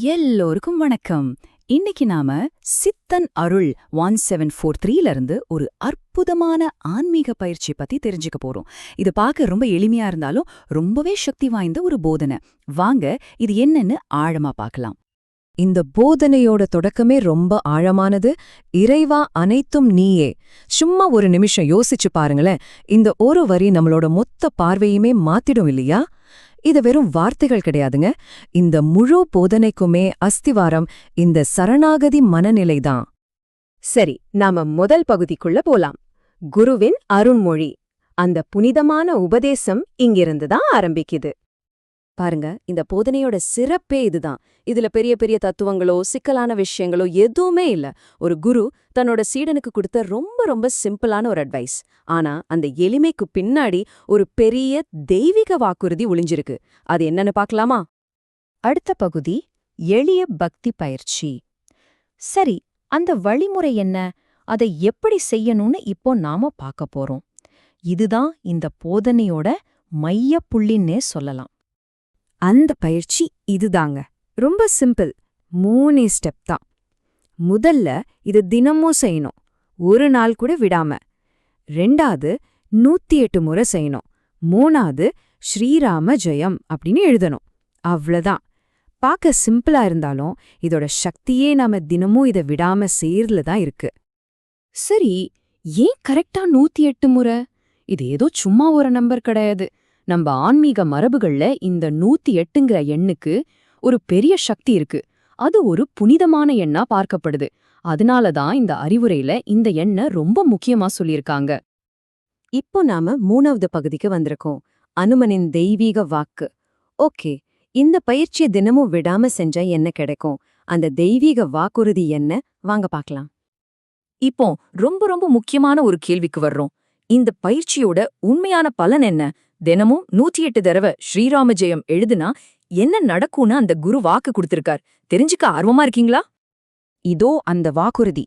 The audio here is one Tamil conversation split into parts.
எல்லோருக்கும் வணக்கம். இன்னைக்கு நாம Siddhan Arul one seven four த்ரீல இருந்து ஒரு அற்புதமான ஆன்மீக பயிற்சி பத்தி தெரிஞ்சுக்க போறோம். இது பார்க்க ரொம்ப எளிமையா இருந்தாலும் ரொம்பவே சக்தி வாய்ந்த ஒரு போதனை. வாங்க இது என்னன்னு ஆழமா பார்க்கலாம். இந்த போதனையோட தொடக்கமே ரொம்ப ஆழமானது. இறைவா அனைத்தும் நீயே. சும்மா ஒரு நிமிஷம் யோசிச்சு பாருங்களேன். இந்த ஒரு வரி நம்மளோட மொத்த பார்வையுமே மாத்திடும் இல்லையா? இது வெறும் வார்த்தைகள் கிடையாதுங்க. இந்த முழு போதனைக்குமே அஸ்திவாரம் இந்த சரணாகதி மனநிலைதான். சரி நாம முதல் பகுதிக்குள்ள போலாம். குருவின் அருண்மொழி. அந்த புனிதமான உபதேசம் இங்கிருந்து தான் ஆரம்பிக்குது. பாருங்க இந்த போதனையோட சிறப்பே இதுதான். இதுல பெரிய பெரிய தத்துவங்களோ சிக்கலான விஷயங்களோ எதுவுமே இல்ல. ஒரு குரு தன்னோட சீடனுக்கு கொடுத்த ரொம்ப ரொம்ப சிம்பிளான ஒரு அட்வைஸ் ஆனா அந்த எளிமைக்கு பின்னாடி ஒரு பெரிய தெய்வீக வாக்குறுதி ஒளிஞ்சிருக்கு. அது என்னன்னு பார்க்கலாமா? அடுத்த பகுதி எளிய பக்தி பயிற்சி. சரி அந்த வழிமுறை என்ன? அதை எப்படி செய்யணும்னு இப்போ நாம பார்க்க போறோம். இதுதான் இந்த போதனையோட மைய புள்ளின்னே சொல்லலாம். அந்த பயிற்சி இதுதாங்க. ரொம்ப சிம்பிள். மூணே ஸ்டெப் தான். முதல்ல இது தினமும் செய்யணும். ஒரு நாள் கூட விடாம. ரெண்டாவது நூத்தி எட்டு முறை செய்யணும். மூணாவது ஸ்ரீராம ஜெயம் அப்படின்னு எழுதணும். அவ்வளோதான் பார்க்க சிம்பிளா இருந்தாலும் இதோட சக்தியே நாம தினமும் இதை விடாம செய்யறதுல தான் இருக்கு. சரி ஏன் கரெக்டா நூத்தி எட்டு முறை? இது ஏதோ சும்மா ஒரு நம்பர் கிடையாது. நம்ம ஆன்மீக மரபுகள்ல இந்த நூத்தி எட்டுங்கிற எண்ணுக்கு ஒரு பெரிய சக்தி இருக்கு. அது ஒரு புனிதமான எண்ணா பார்க்கப்படுது. அதனால தான் இந்த அறிவுரையில இந்த எண்ணை ரொம்ப முக்கியமா சொல்லியிருக்காங்க. இப்போ நாம மூணாவது பகுதிக்கு வந்திருக்கோம். அனுமனின் தெய்வீக வாக்கு. ஓகே இந்த பயிற்சியை தினமும் விடாம செஞ்சா என்ன கிடைக்கும்? அந்த தெய்வீக வாக்குறுதி என்ன? வாங்க பார்க்கலாம். இப்போ ரொம்ப ரொம்ப முக்கியமான ஒரு கேள்விக்கு வர்றோம். இந்த பயிற்சியோட உண்மையான பலன் என்ன? தினமும் நூற்றி எட்டு தடவை ஸ்ரீராம ஜெயம் எழுதுனா என்ன நடக்கும்னு அந்த குரு வாக்கு கொடுத்திருக்கார். தெரிஞ்சுக்க ஆர்வமா இருக்கீங்களா? இதோ அந்த வாக்குறுதி.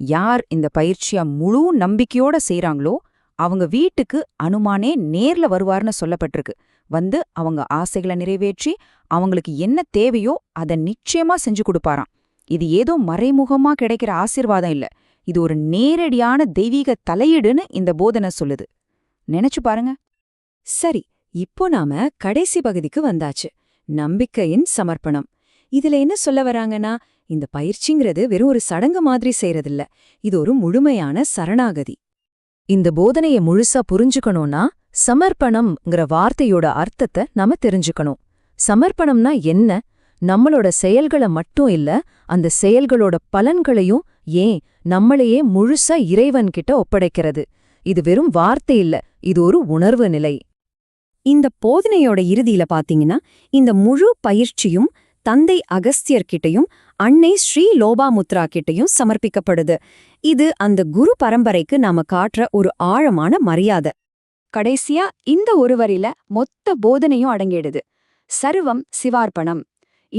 யார் இந்த பயிற்சிய முழு நம்பிக்கையோட செய்றாங்களோ அவங்க வீட்டுக்கு அனுமானே நேர்ல வருவார்னு சொல்லப்பட்டிருக்கு. வந்து அவங்க ஆசைகளை நிறைவேற்றி அவங்களுக்கு என்ன தேவையோ அதை நிச்சயமா செஞ்சு கொடுப்பாராம். இது ஏதோ மறைமுகமா கிடைக்கிற ஆசிர்வாதம் இல்ல. இது ஒரு நேரடியான தெய்வீக தலையீடுன்னு இந்த போதனை சொல்லுது. நினைச்சு பாருங்க. சரி இப்போ நாம கடைசி பகுதிக்கு வந்தாச்சு. நம்பிக்கையின் சமர்ப்பணம். இதுல என்ன சொல்ல வராங்கன்னா இந்த பயிற்சிங்கிறது வெறும் ஒரு சடங்கு மாதிரி செய்யறதில்ல இது ஒரு முழுமையான சரணாகதி. இந்த போதனைய முழுசா புரிஞ்சுக்கணும்னா சமர்ப்பணம்ங்கிற வார்த்தையோட அர்த்தத்தை நாம தெரிஞ்சுக்கணும். சமர்ப்பணம்னா என்ன? நம்மளோட செயல்கள மட்டும் இல்ல அந்த செயல்களோட பலன்களையும் ஏன் நம்மளையே முழுசா இறைவன்கிட்ட ஒப்படைக்கிறது? இது வெறும் வார்த்தை இல்ல இது ஒரு உணர்வு நிலை. இந்த போதனையோட இறுதியில பாத்தீங்கன்னா இந்த முழு பயிற்சியும் தந்தை அகஸ்தியர்கிட்டயும் அன்னை ஸ்ரீ லோபாமுத்ரா கிட்டயும் சமர்ப்பிக்கப்படுது. இது அந்த குரு பரம்பரைக்கு நாம காட்டுற ஒரு ஆழமான மரியாதை. கடைசியா இந்த ஒரு வரியில மொத்த போதனையும் அடங்கிடுது. சர்வம் சிவார்ப்பணம்.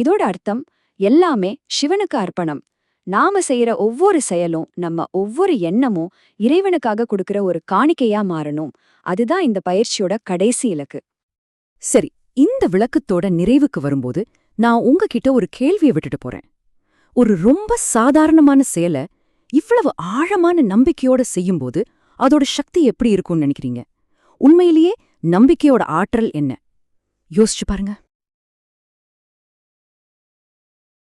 இதோட அர்த்தம் எல்லாமே சிவனுக்கு அர்ப்பணம். நாம செய்யற ஒவ்வொரு செயலும் நம்ம ஒவ்வொரு எண்ணமும் இறைவனுக்காக கொடுக்கிற ஒரு காணிக்கையா மாறணும். அதுதான் இந்த பயிற்சியோட கடைசி இலக்கு. சரி இந்த விளக்கத்தோட நிறைவுக்கு வரும்போது நான் உங்ககிட்ட ஒரு கேள்வியை விட்டுட்டு போறேன். ஒரு ரொம்ப சாதாரணமான செயலை இவ்வளவு ஆழமான நம்பிக்கையோட செய்யும்போது அதோட சக்தி எப்படி இருக்கும்னு நினைக்கிறீங்க? உண்மையிலேயே நம்பிக்கையோட ஆற்றல் என்ன? யோசிச்சு பாருங்க.